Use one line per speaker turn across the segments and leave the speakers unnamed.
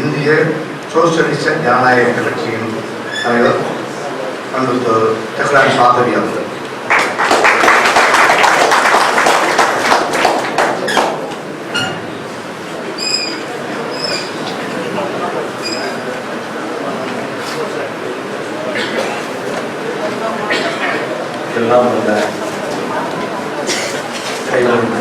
இந்திய சோசியலிச ஜனநாயக கட்சியின் தலைவர் அன்பு டெக்லான் சாதவி அவர்கள்
எல்லாம் உள்ள கைவரின்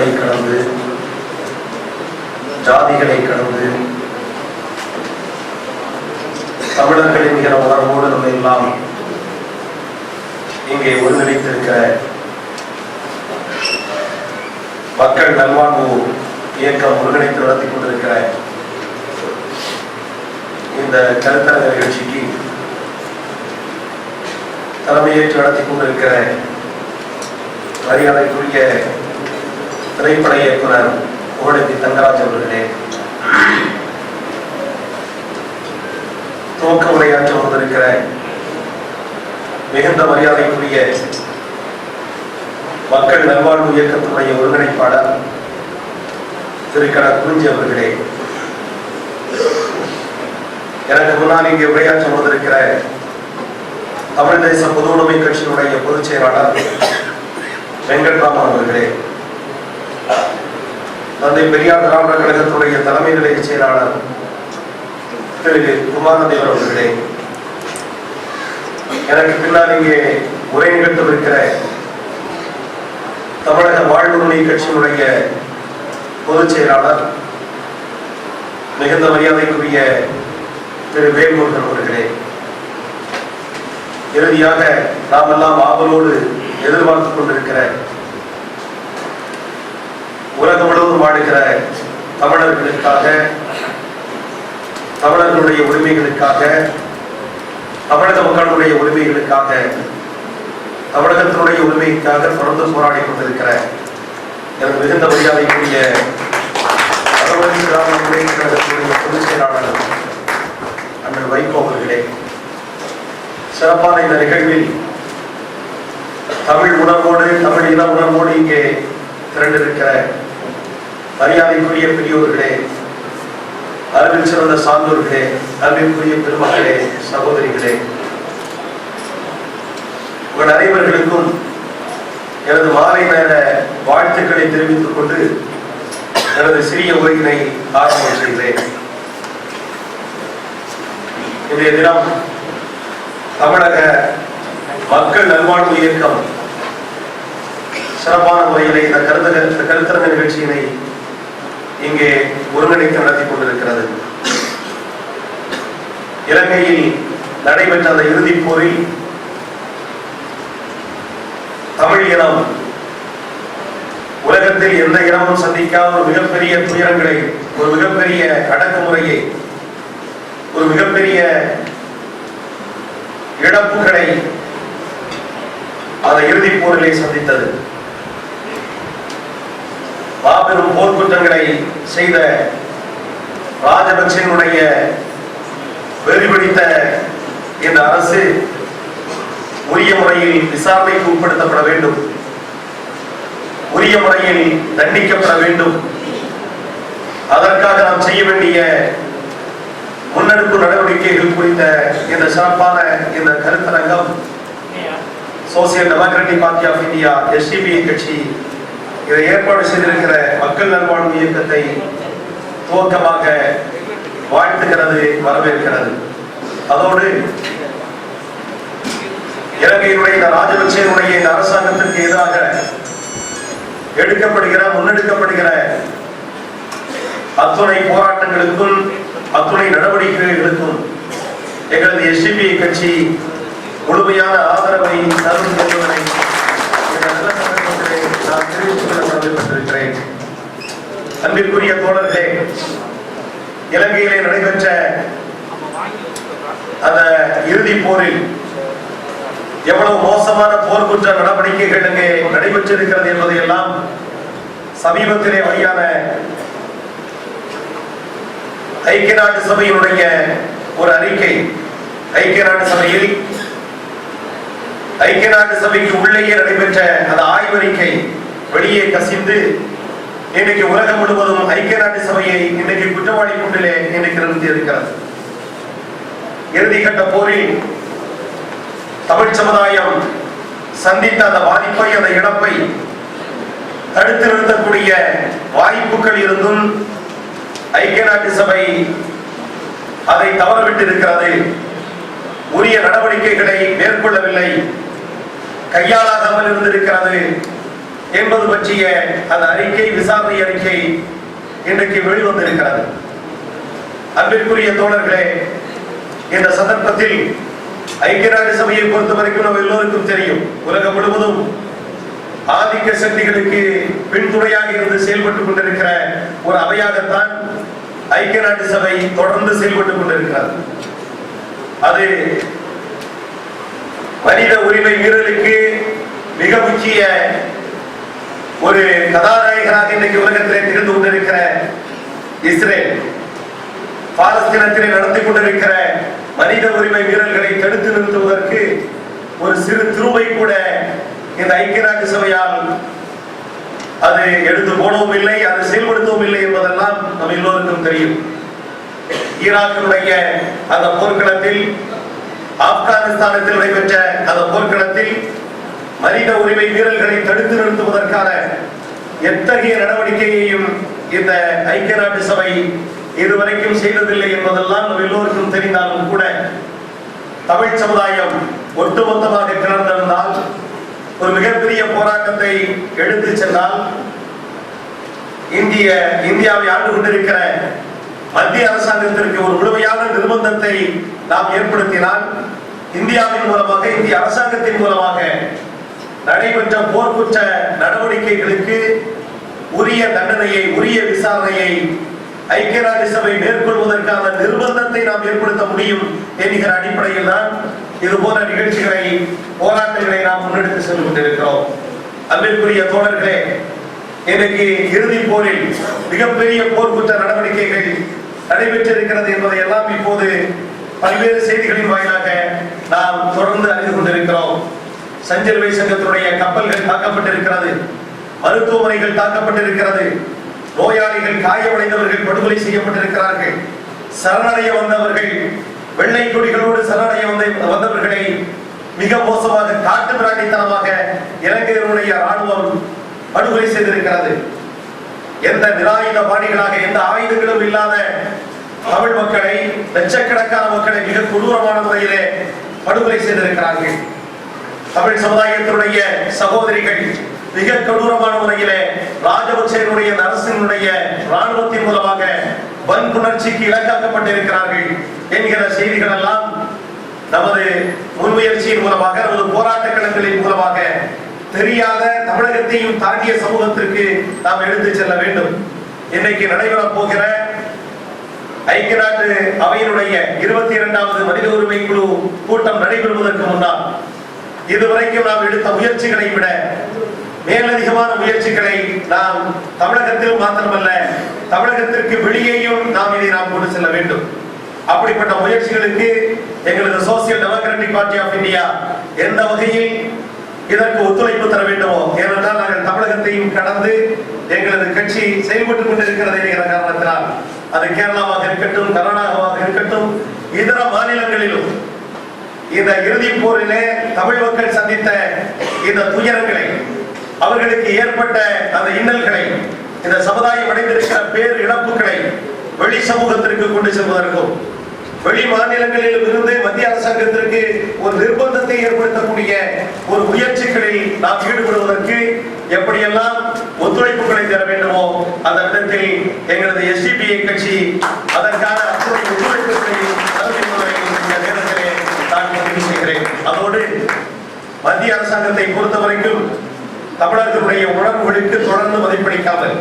மதங்களை கடந்து ஜாதிகளை கடந்து தமிழர்கள் என்கிற உணர்வோடு நம்ம எல்லாம் இங்கே ஒருங்கிணைத்திருக்கிற மக்கள் நல்வாழ்வு இயக்கம் ஒருங்கிணைத்து நடத்தி கொண்டிருக்கிற இந்த கருத்தரங்க நிகழ்ச்சிக்கு தலைமையேற்று நடத்தி கொண்டிருக்கிற மரியாதைக்குரிய திரைப்பட இயக்குனர் புகழேந்தி தங்கராஜ் அவர்களே. துவக்க உரையாற்ற வந்திருக்கிற மிகுந்த மரியாதைக்குரிய மக்கள் நல்வாழ்வு இயக்கத்தினுடைய ஒருங்கிணைப்பாளர் திரு கட குறிஞ்சி அவர்களே. எனக்கு முன்னால் இங்கே உரையாற்ற வந்திருக்கிற தமிழ் தேச பொது உடைமை கட்சியினுடைய பொதுச் செயலாளர் வெங்கட்ராமன் அவர்களே. தந்தை பெரியார் திராவிட கழகத்துடைய தலைமை நிலைய செயலாளர் திரு குமாரதேவர் அவர்களே எனக்கு பின்னால் இங்கே உரை நிகழ்த்தவிருக்கிற தமிழக வாழ்வுரிமை கட்சியினுடைய பொதுச் செயலாளர் மிகுந்த மரியாதைக்குரிய திரு வேல்முருகன் அவர்களே இறுதியாக நாம் எல்லாம் ஆவலோடு எதிர்பார்த்துக் கொண்டிருக்கிற உலகம் முழுவதும் வாழுகிற தமிழர்களுக்காக தமிழர்களுடைய உரிமைகளுக்காக தமிழக மக்களுடைய உரிமைகளுக்காக தமிழகத்தினுடைய உரிமைக்காக தொடர்ந்து போராடி கொண்டிருக்கிற எனக்கு மிகுந்த மரியாதைக்குரிய அறுபது கிராம முன்னேற்ற கழகத்தினுடைய பொதுச் செயலாளர் அண்ணன் வைகோ அவர்களே சிறப்பான இந்த நிகழ்வில் தமிழ் உணர்வோடு தமிழ் இன உணர்வோடு இங்கே திரண்டிருக்கிற மரியாதைக்குரிய பெரியோர்களே அளவில் சிறந்த சான்றோர்களே அளவிற்குரிய பெருமக்களே சகோதரிகளே உங்கள் அனைவர்களுக்கும் எனது மாலை நேர வாழ்த்துக்களை தெரிவித்துக் கொண்டு எனது சிறிய உரையினை ஆரம்பம் செய்கிறேன். இன்றைய தினம் தமிழக மக்கள் நல்வாழ்வு இயக்கம் சிறப்பான முறையில் இந்த கருத்துகள் இந்த கருத்தரங்க நிகழ்ச்சியினை இங்கே ஒருங்கிணைத்து நடத்தி கொண்டிருக்கிறது. இலங்கையில் நடைபெற்ற அந்த இறுதிப் போரில் தமிழ் இனம் உலகத்தில் எந்த இனமும் சந்திக்காத ஒரு மிகப்பெரிய துயரங்களை ஒரு மிகப்பெரிய அடக்குமுறையை ஒரு மிகப்பெரிய இழப்புகளை அந்த இறுதிப் போரிலே சந்தித்தது. மாபெரும் போர்க்குற்றங்களை செய்த ராஜபக்சனுடைய வெறிபிடித்த இந்த அரசு உரிய முறையில் விசாரணைக்கு உட்படுத்தப்பட வேண்டும். உரிய முறையில் தண்டிக்கப்பட வேண்டும். அதற்காக நாம் செய்ய வேண்டிய முன்னெடுப்பு நடவடிக்கைகள் குறித்த இந்த சிறப்பான இந்த கருத்தரங்கம் social democratic party of India SDPI கட்சி இதை ஏற்பாடு செய்திருக்கிற மக்கள் நல்வாழ்வு இயக்கத்தை துவக்கமாக வாழ்த்துகிறது வரவேற்கிறது. அதோடு இலங்கையினுடைய இந்த ராஜபக்சேனுடைய இந்த அரசாங்கத்திற்கு எதிராக எடுக்கப்படுகிற முன்னெடுக்கப்படுகிற அத்துணை போராட்டங்களுக்கும் அத்துணை நடவடிக்கைகளுக்கும் எங்களது எஸ்டிபி கட்சி முழுமையான ஆதரவை தரும் என்பதனை இந்த நல்ல சந்தர்ப்பத்திலே நான் தெரிவித்துக் கொள்ள கடமைப்பட்டிருக்கிறேன் அன்பிற்குரிய தோழர்களே இலங்கையிலே நடைபெற்ற அந்த இறுதிப் போரில் எவ்வளவு மோசமான போர்க்குற்ற நடவடிக்கைகள் அங்கே நடைபெற்றிருக்கிறது என்பதை எல்லாம் சமீபத்திலே வழியான ஐக்கிய நாட்டு சபையினுடைய ஒரு அறிக்கை. ஐக்கிய நாட்டு சபையில் ஐக்கிய நாட்டு சபைக்கு உள்ளேயே நடைபெற்ற அந்த ஆய்வறிக்கை வெளியே கசிந்து இன்னைக்கு உலகம் முழுவதும் ஐக்கிய நாட்டு சபையை இன்னைக்கு குற்றவாளி கூண்டிலே இன்னைக்கு நிறுத்தி இருக்கிறது. இறுதிக்கட்ட போரில் தமிழ் சமுதாயம் சந்தித்த அந்த பாதிப்பை அந்த இழப்பை தடுத்து நிறுத்தக்கூடிய வாய்ப்புகள் இருந்தும் ஐக்கிய நாட்டு சபை அதை தவறவிட்டு இருக்கிறது உரிய நடவடிக்கைகளை என்பது பற்றிய அந்த அறிக்கை விசாரணை அறிக்கை இன்றைக்கு வெளிவந்திருக்கிறது. அன்பிற்குரிய தோழர்களே இந்த சந்தர்ப்பத்தில் ஐக்கிய நாடு சபையை பொறுத்த வரைக்கும் நம்ம எல்லோருக்கும் தெரியும். உலகம் முழுவதும் ஆதிக்க சக்திகளுக்கு பின்துணையாக இருந்து செயல்பட்டுக் கொண்டிருக்கிற ஒரு அவையாகத்தான் ஐக்கிய நாட்டு சபை தொடர்ந்து செயல்பட்டுக் கொண்டிருக்கிறது. அது மனித உரிமை மீறலுக்கு மிக முக்கிய ஒரு கதாநாயகனாக இன்றைக்கு உலகத்திலே திகழ்ந்து கொண்டிருக்கிற இஸ்ரேல் பாலஸ்தீனத்திலே நடத்தி கொண்டிருக்கிற மனித உரிமை வீரர்களை தடுத்து நிறுத்துவதற்கு ஒரு சிறு திருவை கூட இந்த ஐக்கிய நாட்டு சபையால் அது எடுத்து போடவும் இல்லை அதை செயல்படுத்தவும் இல்லை என்பதெல்லாம் நம்ம எல்லோருக்கும் தெரியும். ஈராக்கினுடைய அந்த போர்க்களத்தில் ஆப்கானிஸ்தானத்தில் நடைபெற்ற அந்த போர்க்களத்தில் மனித உரிமை மீறல்களை தடுத்து நிறுத்துவதற்கான எத்தகைய நடவடிக்கையையும் இந்த ஐக்கிய நாட்டு சபை இதுவரைக்கும் செய்ததில்லை என்பதெல்லாம் நம்ம எல்லோருக்கும் தெரிந்தாலும் கூட தமிழ் சமுதாயம் ஒட்டுமொத்தமாக கிளர்ந்திருந்தால் ஒரு மிகப்பெரிய போராட்டத்தை எடுத்து சென்றால் இந்திய இந்தியாவை ஆண்டு கொண்டிருக்கிற மத்திய அரசாங்கத்திற்கு ஒரு முழுமையான நிர்பந்தத்தை நாம் ஏற்படுத்தினால் இந்தியாவின் மூலமாக இந்திய அரசாங்கத்தின் மூலமாக நடைபெற்ற போர்க்குற்ற நடவடிக்கைகளுக்கு உரிய தண்டனையை உரிய விசாரணையை ஐக்கிய நாடு சபை மேற்கொள்வதற்கான நிர்பந்தத்தை நாம் ஏற்படுத்த முடியும் என்கிற அடிப்படையில் தான் இது போன்ற நிகழ்ச்சிகளை போராட்டங்களை நாம் முன்னெடுத்து சென்று கொண்டிருக்கிறோம். அன்பிற்குரிய தோழர்களே இன்னைக்கு இறுதி போரில் மிகப்பெரிய போர்க்குற்ற நடவடிக்கைகள் நடைபெற்றிருக்கிறது என்பதை எல்லாம் இப்போது பல்வேறு செய்திகளின் வாயிலாக நாம் தொடர்ந்து அறிந்து கொண்டிருக்கிறோம். சஞ்சல்வை சங்கத்தினுடைய கப்பல்கள் தாக்கப்பட்டிருக்கிறது. மருத்துவமனைகள் தாக்கப்பட்டிருக்கிறது. நோயாளிகள் காயமடைந்தவர்கள் படுகொலை செய்யப்பட்டிருக்கிறார்கள். சரணடைய வந்தவர்கள் வெள்ளை கொடிகளோடு சரணடைய வந்த வந்தவர்களை மிக மோசமாக காட்டு பிராட்டித்தனமாக இலங்கையினுடைய ராணுவம் படுகொலை செய்திருக்கிறது. எந்த நிராயுத பாணிகளாக எந்த ஆயுதங்களும் இல்லாத தமிழ் மக்களை லட்சக்கணக்கான மக்களை மிக கொடூரமான முறையிலே படுகொலை செய்திருக்கிறார்கள். தமிழ் சமுதாயத்தினுடைய சகோதரிகள் மிக கொடூரமான முறையிலே ராஜபக்சேனுடைய அரசினுடைய ராணுவத்தின் மூலமாக வன்புணர்ச்சிக்கு இலக்காக்கப்பட்டிருக்கிறார்கள் என்கிற செய்திகள் எல்லாம் நமது முன்முயற்சியின் மூலமாக நமது போராட்ட களங்களின் மூலமாக தெரியாத தமிழகத்தையும் தாண்டிய சமூகத்திற்கு நாம் எடுத்து செல்ல வேண்டும். இன்னைக்கு நடைபெறப் போகிற ஐக்கிய நாட்டு அவையினுடைய இருபத்தி இரண்டாவது மனித உரிமை குழு கூட்டம் நடைபெறுவதற்கு முன்னால் இதுவரைக்கும் நாம் எடுத்த முயற்சிகளை விட மேலதிகமான முயற்சிகளை நாம் தமிழகத்தில் மாத்திரமல்ல தமிழகத்திற்கு வெளியேயும் நாம் இதை நாம் கொண்டு செல்ல வேண்டும். அப்படிப்பட்ட முயற்சிகளுக்கு எங்களது social democratic party of India எந்த வகையில் இதற்கு ஒத்துழைப்பு தர வேண்டுமோ? ஏனென்றால் நாங்கள் தமிழகத்தையும் கடந்து எங்களது கட்சி செயல்பட்டுக் கொண்டிருக்கிறது என்கிற காரணத்தினால் அது கேரளாவாக இருக்கட்டும் கர்நாடகாவாக இருக்கட்டும் இதர மாநிலங்களிலும் இந்த இறுதி போரிலே தமிழ் மக்கள் சந்தித்த இந்த துயரங்களை அவர்களுக்கு ஏற்பட்ட அந்த இன்னல்களை இந்த சமுதாயம் அடைந்திருக்கிற பேர் இழப்புகளை வெளி சமூகத்திற்கு கொண்டு செல்வதற்கும் வெளி மாநிலங்களில் இருந்து மத்திய அரசாங்கத்திற்கு ஒரு நிர்பந்தத்தை ஏற்படுத்தக்கூடிய ஒரு முயற்சிகளில் நாம் ஈடுபடுவதற்கு எப்படியெல்லாம் ஒத்துழைப்புகளை தர வேண்டுமோ அந்த விதத்தில் எங்களது எஸ்டிபிஐ கட்சி அதற்கான அத்துணை ஒத்துழைப்புகளை தரும் என்பதை இந்த நேரத்திலே நான் பதிவு செய்கிறேன் அதோடு மத்திய அரசாங்கத்தை பொறுத்த வரைக்கும் தமிழர்களுடைய உணர்வுகளுக்கு தொடர்ந்து மதிப்பளிக்காமல்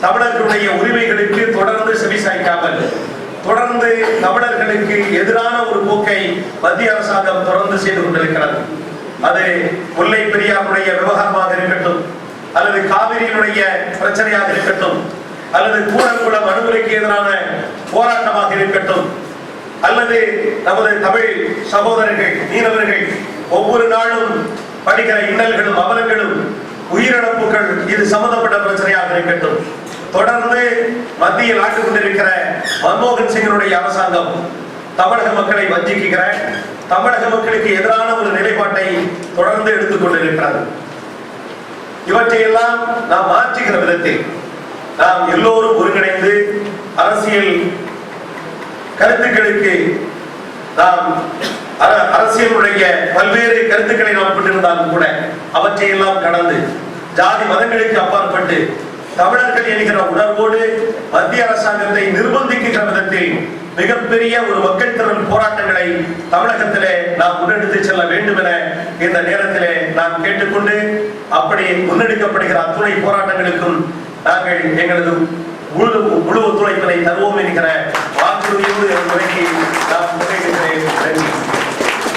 தமிழர்களுடைய உரிமைகளுக்கு தொடர்ந்து செவிசாய்க்காமல் தொடர்ந்து தமிழர்களுக்கு எதிரான ஒரு போக்கை மத்திய அரசாங்கம் தொடர்ந்து செய்து கொண்டிருக்கிறது. அது முல்லை பெரியாருடைய விவகாரமாக இருக்கட்டும் அல்லது காவிரியினுடைய பிரச்சனையாக இருக்கட்டும் அல்லது கூடங்குளம் அணுகுலைக்கு எதிரான போராட்டமாக இருக்கட்டும் அல்லது நமது தமிழ் சகோதரர்கள் மீனவர்கள் ஒவ்வொரு நாளும் படிக்கிற இன்னல்களும் அவலங்களும் உயிரிழப்புகள் இது சம்பந்தப்பட்ட பிரச்சனையாக இருக்கட்டும். தொடர்ந்து மத்தியில் ஆண்டு கொண்டிருக்கிற மன்மோகன் சிங்கினுடைய அரசாங்கம் தமிழக மக்களை வஞ்சிக்கிற தமிழக மக்களுக்கு எதிரான ஒரு நிலைப்பாட்டை தொடர்ந்து எடுத்துக் கொண்டிருக்கிறது. இவற்றையெல்லாம் நாம் மாற்றுகிற விதத்தில் நாம் எல்லோரும் ஒருங்கிணைந்து அரசியல் கருத்துக்களுக்கு நாம் அரசியலுடைய பல்வேறு கருத்துக்களை நாம் கொண்டிருந்தாலும் கூட அவற்றையெல்லாம் கடந்து ஜாதி மதங்களுக்கு அப்பாற்பட்டு தமிழர்கள் என்கிற உணர்வோடு மத்திய அரசாங்கத்தை நிர்பந்திக்கின்ற விதத்தில் மிகப்பெரிய ஒரு மக்கள் திறன் போராட்டங்களை தமிழகத்திலே நாம் முன்னெடுத்து செல்ல வேண்டும் என இந்த நேரத்திலே நாம் கேட்டுக்கொண்டு அப்படி முன்னெடுக்கப்படுகிற அத்துணை போராட்டங்களுக்கும் நாங்கள் எங்களது முழு முழு ஒத்துழைப்பினை தருவோம் என்கிற வாக்குறுதியோடு என் நான் முறையிடுகிறேன் நன்றி.